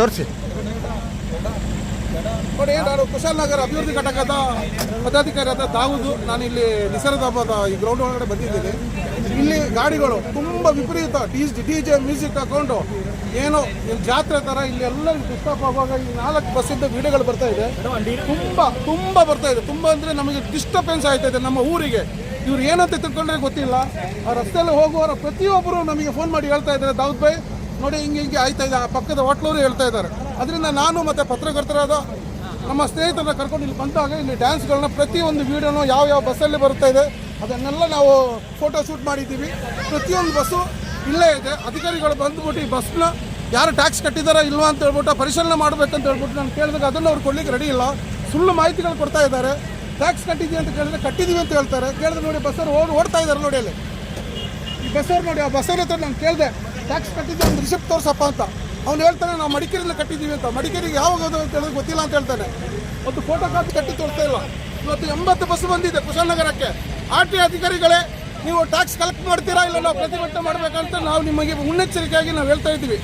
ತೋರಿಸಿ. ನೋಡಿ, ನಾನು ಕುಶಾಲನಗರ ಅಭಿವೃದ್ಧಿ ಘಟಕದ ಪದಾಧಿಕಾರಿಯಾದ ದಾವೂದು. ನಾನು ಇಲ್ಲಿ ನಿಸರ್ಗಧಾಮದ ಈ ಗ್ರೌಂಡ್ ಒಳಗಡೆ ಬಂದಿದ್ದೀನಿ. ಇಲ್ಲಿ ಗಾಡಿಗಳು ತುಂಬ ವಿಪರೀತ ಡಿ ಡಿ ಜೆ ಮ್ಯೂಸಿಕ್ ಹಾಕೊಂಡು ಏನೋ ಜಾತ್ರೆ ಥರ ಇಲ್ಲಿ ಎಲ್ಲ ಡಿಸ್ಟರ್ಬ್ ಆಗುವಾಗ ಈ ನಾಲ್ಕು ಬಸ್ಸಿಂದ ವಿಡಿಯೋಗಳು ಬರ್ತಾ ಇದೆ. ತುಂಬ ತುಂಬ ಬರ್ತಾ ಇದೆ. ತುಂಬ ಅಂದರೆ ನಮಗೆ ಡಿಸ್ಟರ್ಬೆನ್ಸ್ ಆಯ್ತಾ ಇದೆ ನಮ್ಮ ಊರಿಗೆ. ಇವ್ರು ಏನಂತ ತಿಳ್ಕೊಂಡ್ರೆ ಗೊತ್ತಿಲ್ಲ. ಆ ರಸ್ತೆಯಲ್ಲಿ ಹೋಗುವವರ ಪ್ರತಿಯೊಬ್ಬರು ನಮಗೆ ಫೋನ್ ಮಾಡಿ ಹೇಳ್ತಾ ಇದ್ದಾರೆ. ದಾವೂದ್ ಭಾಯ್ ನೋಡಿ ಹಿಂಗೆ ಹಿಂಗೆ ಆಯ್ತಾ ಇದೆ. ಆ ಪಕ್ಕದ ಹೋಟ್ಲವರು ಹೇಳ್ತಾ ಇದ್ದಾರೆ. ಅದರಿಂದ ನಾನು ಮತ್ತು ಪತ್ರಕರ್ತರಾದ ನಮ್ಮ ಸ್ನೇಹಿತರನ್ನ ಕರ್ಕೊಂಡು ಇಲ್ಲಿ ಬಂದಾಗ ಇಲ್ಲಿ ಡ್ಯಾನ್ಸ್ಗಳನ್ನ ಪ್ರತಿಯೊಂದು ವೀಡಿಯೋನು ಯಾವ ಯಾವ ಬಸ್ಸಲ್ಲಿ ಬರುತ್ತಾ ಇದೆ, ಅದನ್ನೆಲ್ಲ ನಾವು ಫೋಟೋ ಶೂಟ್ ಮಾಡಿದ್ದೀವಿ. ಪ್ರತಿಯೊಂದು ಬಸ್ಸು ಇಲ್ಲೇ ಇದೆ. ಅಧಿಕಾರಿಗಳು ಬಂದ್ಬಿಟ್ಟು ಈ ಬಸ್ನ ಯಾರು ಟ್ಯಾಕ್ಸ್ ಕಟ್ಟಿದಾರಾ ಇಲ್ವಾ ಅಂತ ಹೇಳ್ಬಿಟ್ಟು ಪರಿಶೀಲನೆ ಮಾಡಬೇಕಂತ ಹೇಳ್ಬಿಟ್ಟು ನಾನು ಕೇಳಿದಾಗ ಅದನ್ನು ಅವ್ರು ಕೊಡ್ಲಿಕ್ಕೆ ರೆಡಿ ಇಲ್ಲ. ಸುಳ್ಳು ಮಾಹಿತಿಗಳು ಕೊಡ್ತಾ ಇದ್ದಾರೆ. ಟ್ಯಾಕ್ಸ್ ಕಟ್ಟಿದ್ದೀವಿ ಅಂತ ಕೇಳಿದ್ರೆ ಕಟ್ಟಿದ್ದೀವಿ ಅಂತ ಹೇಳ್ತಾರೆ. ಕೇಳಿದ್ರೆ ನೋಡಿ ಬಸ್ಸವ್ರು ಓಡ್ ಓಡ್ತಾ ಇದ್ದಾರೆ ನೋಡಿ ಅಲ್ಲಿ. ಈ ಬಸ್ಸವ್ರು ನೋಡಿ, ಆ ಬಸ್ಸವ್ರ ಹತ್ರ ನಾನು ಕೇಳಿದೆ. ಟ್ಯಾಕ್ಸ್ ಕಟ್ಟಿದ್ದೆ ಒಂದು ರಿಸಿಪ್ಟ್ ತೋರಿಸಪ್ಪ ಅಂತ. ಅವ್ನು ಹೇಳ್ತಾನೆ, ನಾವು ಮಡಿಕೇರಿಯಲ್ಲಿ ಕಟ್ಟಿದ್ದೀವಿ ಅಂತ. ಮಡಿಕೇರಿಗೆ ಯಾವಾಗ ಅದು ಅಂತ ಹೇಳಿದ್ರೆ ಗೊತ್ತಿಲ್ಲ ಅಂತ ಹೇಳ್ತಾನೆ. ಒಂದು ಫೋಟೋ ಕಾಪಿ ಕಟ್ಟಿ ತೋರಿಸ್ತಾ ಇಲ್ಲ. ಇವತ್ತು ಎಂಬತ್ತು ಬಸ್ ಬಂದಿದೆ ಕುಶಾಲನಗರಕ್ಕೆ ಆರ್ ಟಿ ಅಧಿಕಾರಿಗಳೇ, ನೀವು ಟ್ಯಾಕ್ಸ್ ಕಲೆಕ್ಟ್ ಮಾಡ್ತೀರಾ ಇಲ್ಲ ನಾವು ಪ್ರತಿಭಟನೆ ಮಾಡಬೇಕಂತ ನಾವು ನಿಮಗೆ ಮುನ್ನೆಚ್ಚರಿಕೆಯಾಗಿ ನಾವು ಹೇಳ್ತಾ ಇದ್ದೀವಿ.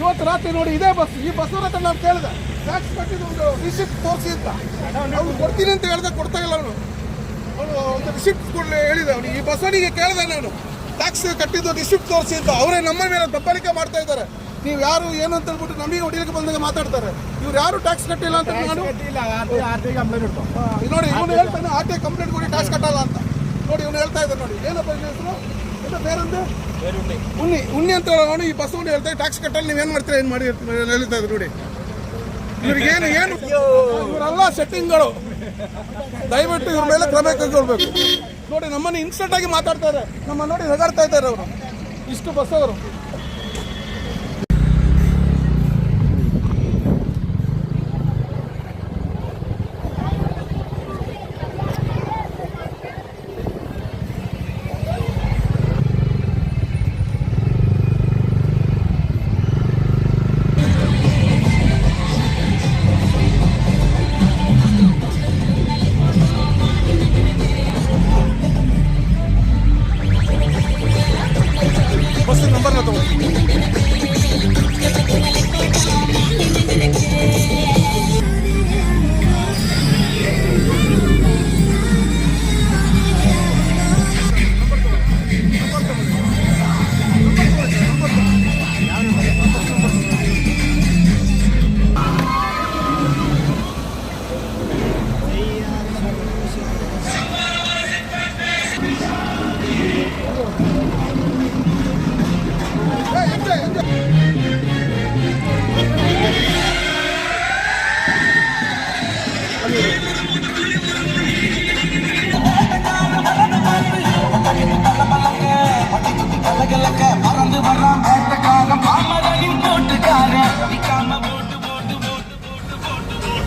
ಇವತ್ತು ರಾತ್ರಿ ನೋಡಿ ಇದೇ ಬಸ್ ಈ ಬಸ್ ಹತ್ರ ನಾನು ಕೇಳಿದೆ. ಟ್ಯಾಕ್ಸ್ ಕಟ್ಟಿದ್ದು ಒಂದು ರಿಸಿಪ್ಟ್ ತೋರಿಸಿ ಅಂತ. ಅವ್ನು ಕೊಡ್ತೀನಿ ಅಂತ ಹೇಳಿದೆ ಕೊಡ್ತಾ ಇಲ್ಲ ಅವನು. ಅವನು ಒಂದು ರಿಸಿಪ್ಟ್ ಹೇಳಿದೆ ಅವನು ಈ ಬಸವನಿಗೆ ಕೇಳಿದೆ ನಾನು. ಟ್ಯಾಕ್ಸ್ ಕಟ್ಟಿದ್ದು ರಿಸಿಪ್ಟ್ ತೋರಿಸಿ ಅಂತ ಅವರೇ ನಮ್ಮ ಮೇಲೆ ದಬ್ಬಾಳಿಕೆ ಮಾಡ್ತಾ ಇದ್ದಾರೆ. ನೀವು ಯಾರು ಏನು ಅಂತ ಹೇಳ್ಬಿಟ್ಟು ನಮಗೆ ಹೊಡಿಲಿಕ್ಕೆ ಬಂದಾಗ ಮಾತಾಡ್ತಾರೆ. ಇವ್ರು ಯಾರು ಟ್ಯಾಕ್ಸ್ ಕಟ್ಟಿಲ್ಲ ಅಂತ ನಾನು ನೋಡಿ ಇವನು ಹೇಳ್ತಾನೆ ಆರ್ ಟಿ ಕಂಪ್ಲೇಂಟ್ ಕೊಡಿ ಟ್ಯಾಕ್ಸ್ ಕಟ್ಟಲ್ಲ ಅಂತ. ನೋಡಿ ಇವನು ಹೇಳ್ತಾ ಇದ್ದಾರೆ ನೋಡಿ. ಏನಪ್ಪ ಹೆಸರು? ಇಲ್ಲ ಬೇರೆಂದು ಉಣ್ಣಿ ಉಣ್ಣಿ ಅಂತ ಅವನು ಈ ಬಸವಣ್ಣ ಹೇಳ್ತಾರೆ ಟ್ಯಾಕ್ಸ್ ಕಟ್ಟಲ್ಲ ನೀವೇನು ಮಾಡ್ತೀರಾ ಏನು ಮಾಡಿ ಹೇಳ್ತಾ ಇದ್ರು ನೋಡಿ. ಇವ್ರಿಗೇನು ಏನು ಇವರೆಲ್ಲ ಸೆಟ್ಟಿಂಗ್ಗಳು ದಯವಿಟ್ಟು ಇವ್ರ ಮೇಲೆ ಕ್ರಮ ಕೈಗೊಳ್ಬೇಕು. ನೋಡಿ ನಮ್ಮನ್ನು ಇನ್ಸ್ಟೆಂಟಾಗಿ ಮಾತಾಡ್ತಾ ಇದ್ದಾರೆ. ನಮ್ಮನ್ನು ನೋಡಿ ಹೆಗಾಡ್ತಾ ಇದ್ದಾರೆ ಅವರು. ಇಷ್ಟು ಬಸ್ಸವರು नंबर घेतो